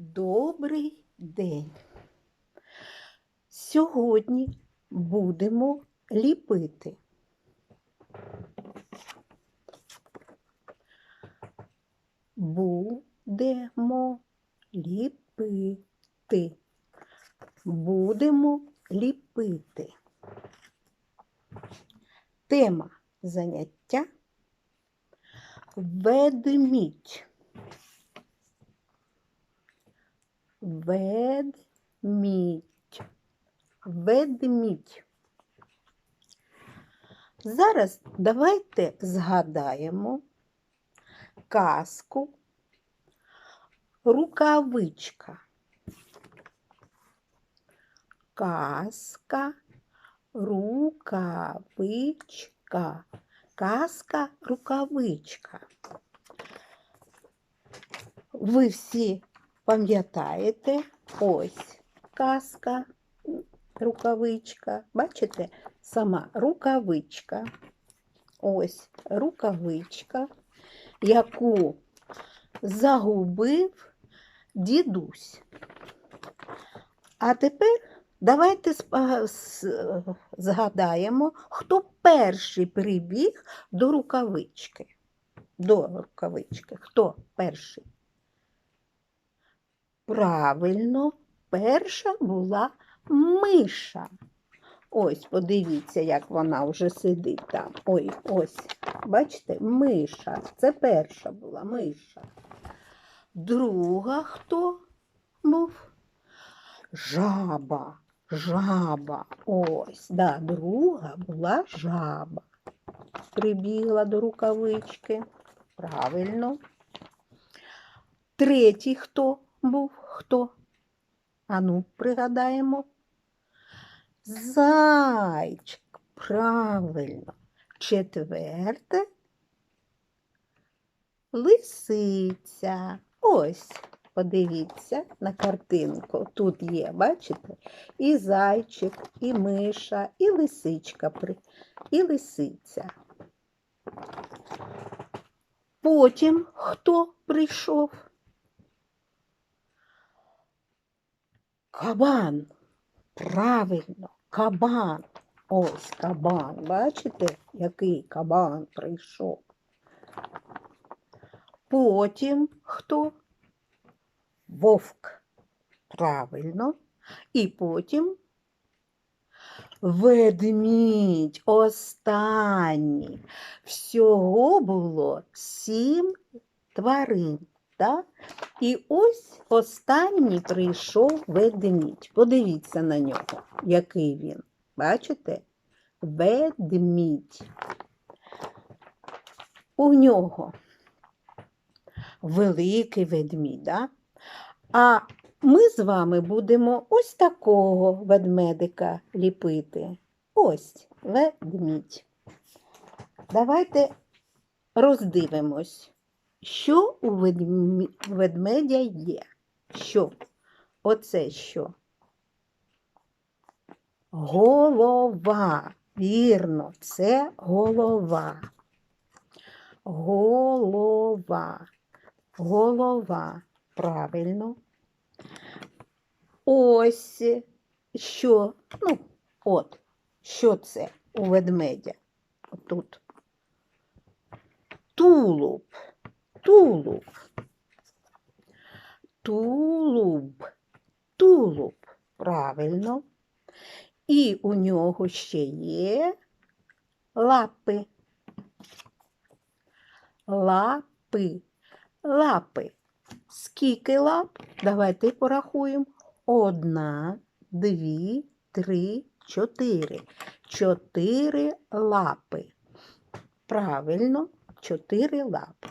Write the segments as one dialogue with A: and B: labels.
A: Добрий день. Сьогодні будемо ліпити. Будемо ліпити. Будемо ліпити. Тема заняття ведмідь. Ведмідь. Ведмідь. Зараз давайте згадаємо казку Рукавичка. Казка, рукавичка. Казка, рукавичка. Ви всі пам'ятаєте, ось казка, рукавичка. Бачите, сама рукавичка. Ось рукавичка, яку загубив дідусь. А тепер давайте згадаємо, хто перший прибіг до рукавички. До рукавички. Хто перший? Правильно, перша була миша. Ось, подивіться, як вона вже сидить там. Ой, ось. Бачите, миша. Це перша була миша. Друга хто був? Жаба. Жаба. Ось, да, друга була жаба. Прибігла до рукавички. Правильно. Третій хто був? Хто? Ану, пригадаємо. Зайчик. Правильно. Четверте. Лисиця. Ось, подивіться на картинку. Тут є, бачите? І зайчик, і миша, і лисичка, і лисиця. Потім хто прийшов? Кабан. Правильно, кабан. Ось кабан. Бачите, який кабан прийшов? Потім хто? Вовк. Правильно. І потім ведмідь. Останній. Всього було сім тварин. Так? І ось останній прийшов ведмідь. Подивіться на нього, який він. Бачите? Ведмідь. У нього великий ведмідь. Да? А ми з вами будемо ось такого ведмедика ліпити. Ось ведмідь. Давайте роздивимось, що у ведмедя є. Що? Оце що? Голова. Вірно, це голова. Голова. Голова. Правильно. Ось що. Ну, от, що це у ведмедя? Тут. Тулуб. Тулуб. Тулуб. Тулуб. Правильно. І у нього ще є лапи. Лапи. Лапи. Скільки лап? Давайте порахуємо. Одна, дві, три, чотири. Чотири лапи. Правильно, чотири лапи.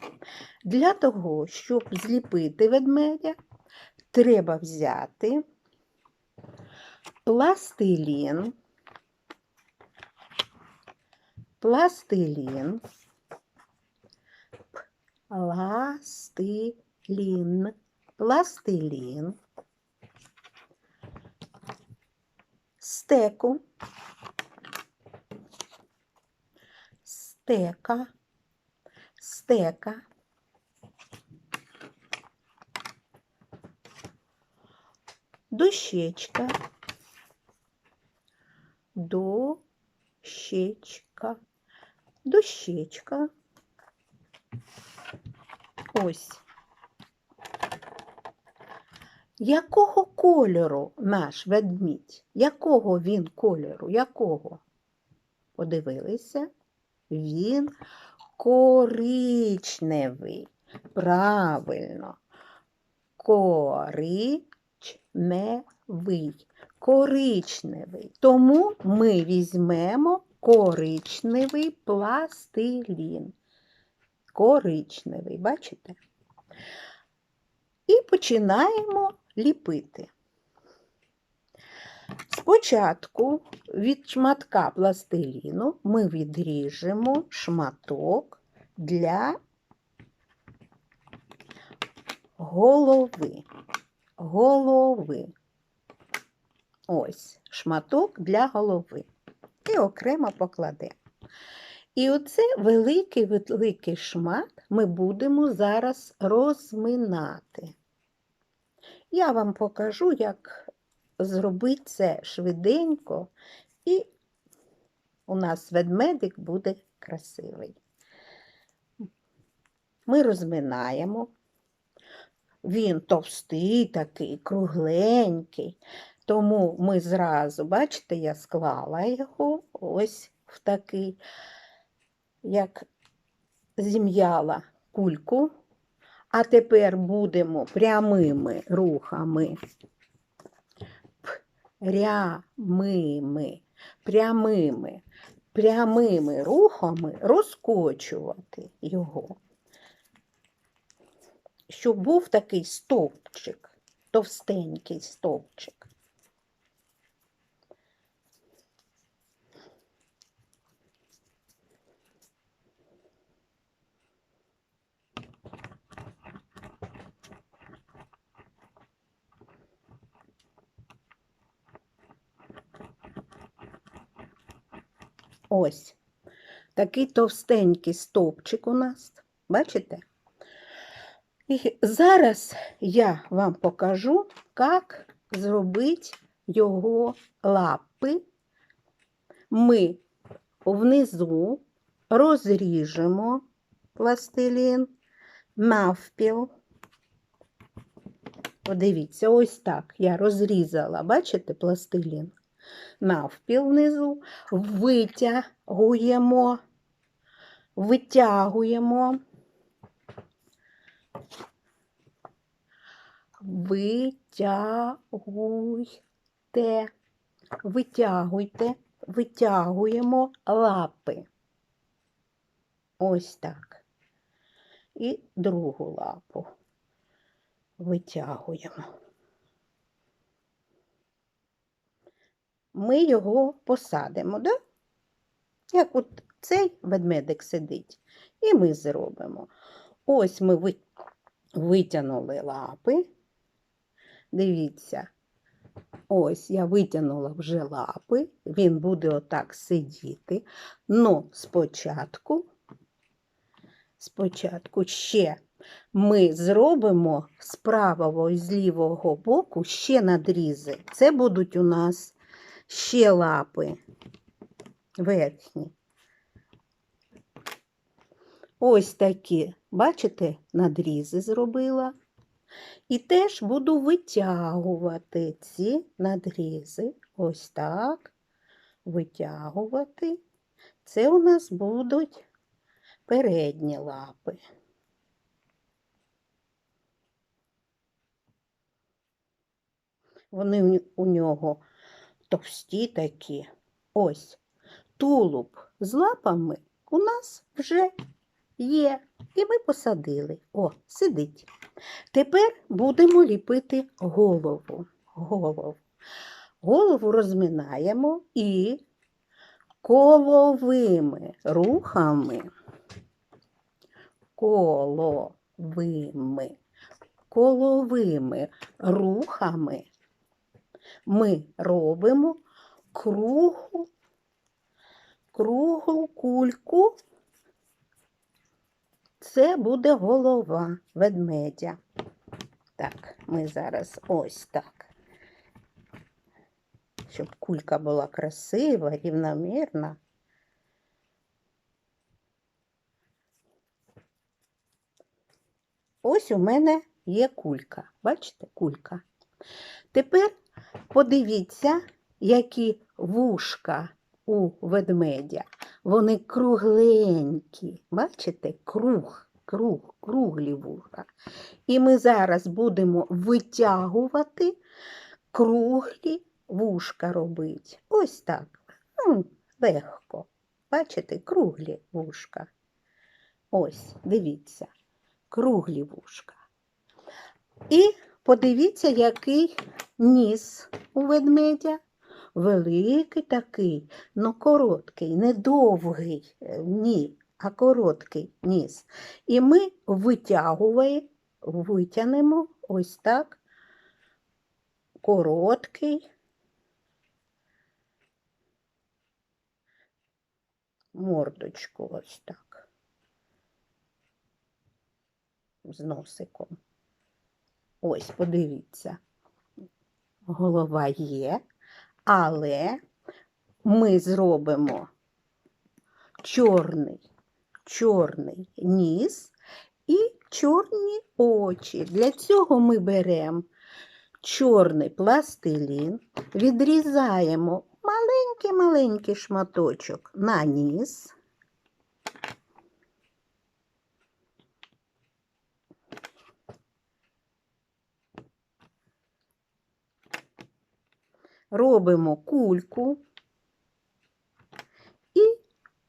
A: Для того, щоб зліпити ведмедя, треба взяти пластилін, пластилін, пластилін, пластилін, стеку, стека, стека, Дощечка. Дощечка. Дощечка. Ось. Якого кольору наш ведмідь? Якого він кольору? Якого? Подивилися? Він коричневий. Правильно. Коричневий. Коричневий. Тому ми візьмемо коричневий пластилін. Коричневий, бачите? І починаємо ліпити. Спочатку від шматка пластиліну ми відріжемо шматок для голови. Голови. Ось шматок для голови. І окремо покладемо. І оце великий великий шмат ми будемо зараз розминати. Я вам покажу, як зробити це швиденько, і у нас ведмедик буде красивий. Ми розминаємо. Він товстий такий, кругленький. Тому ми зразу, бачите, я склала його ось в такий, як зім'яла кульку. А тепер будемо прямими рухами, прямими, прямими, прямими рухами розкочувати його, щоб був такий стовпчик, товстенький стовпчик. Ось такий товстенький стовпчик у нас, бачите? І зараз я вам покажу, як зробити його лапи. Ми внизу розріжемо пластилін навпіл. Подивіться, ось так я розрізала, бачите, пластилін? Навпіл внизу, витягуємо, витягуємо, витягуйте, витягуйте, витягуємо лапи. Ось так. І другу лапу витягуємо. Ми його посадимо, да? як от цей ведмедик сидить. І ми зробимо. Ось ми ви- витягнули лапи. Дивіться, ось я витягнула вже лапи, він буде отак сидіти. Ну, спочатку, спочатку ще ми зробимо з правого і з лівого боку ще надрізи. Це будуть у нас ще лапи верхні. Ось такі, бачите, надрізи зробила. І теж буду витягувати ці надрізи. Ось так. Витягувати. Це у нас будуть передні лапи. Вони у- нього товсті такі. Ось тулуб з лапами у нас вже є. І ми посадили. О, сидить. Тепер будемо ліпити голову. Голову. Голову розминаємо і коловими рухами. Коловими. Коловими рухами ми робимо кругу, круглу кульку. Це буде голова ведмедя. Так, ми зараз ось так щоб кулька була красива, рівномірна. Ось у мене є кулька. Бачите, кулька. Тепер подивіться, які вушка у ведмедя. Вони кругленькі. Бачите? Круг, круг, круглі вуха. І ми зараз будемо витягувати круглі вушка робити. Ось так. Ну, легко. Бачите, круглі вушка. Ось, дивіться, круглі вушка. І подивіться, який ніс у ведмедя. Великий такий, но короткий, не довгий, е, ні, а короткий ніс. І ми витягуємо, витягнемо ось так, короткий, мордочку ось так, з носиком. Ось, подивіться, голова є, але ми зробимо чорний, чорний ніс і чорні очі. Для цього ми беремо чорний пластилін, відрізаємо маленький-маленький шматочок на ніс. Робимо кульку і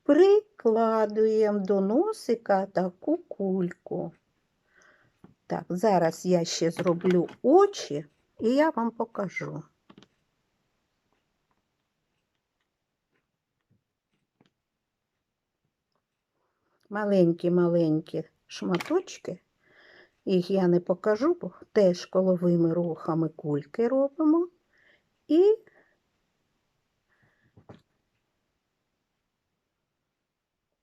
A: прикладуємо до носика таку кульку. Так, зараз я ще зроблю очі і я вам покажу. Маленькі-маленькі шматочки, їх я не покажу, бо теж коловими рухами кульки робимо. І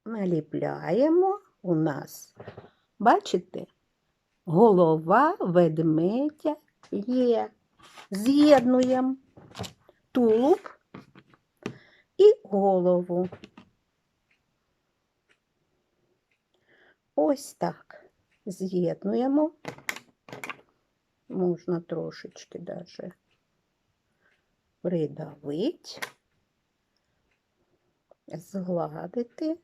A: наліпляємо у нас, бачите, голова ведмедя є. З'єднуємо тулуб і голову. Ось так з'єднуємо. Можна трошечки даже придавити, згладити.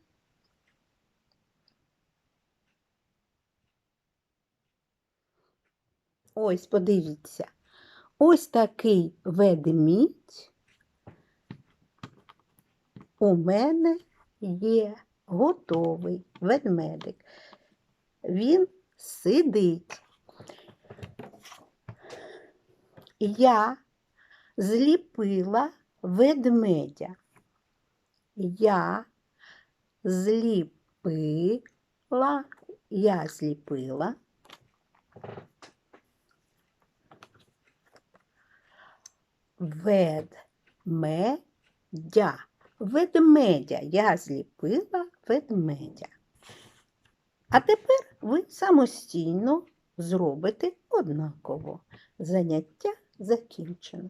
A: Ось, подивіться, ось такий ведмідь у мене є готовий ведмедик. Він сидить. Я зліпила ведмедя. Я зліпила, я зліпила ведмедя. Ведмедя. Я зліпила ведмедя. А тепер ви самостійно зробите однаково. Заняття закінчено.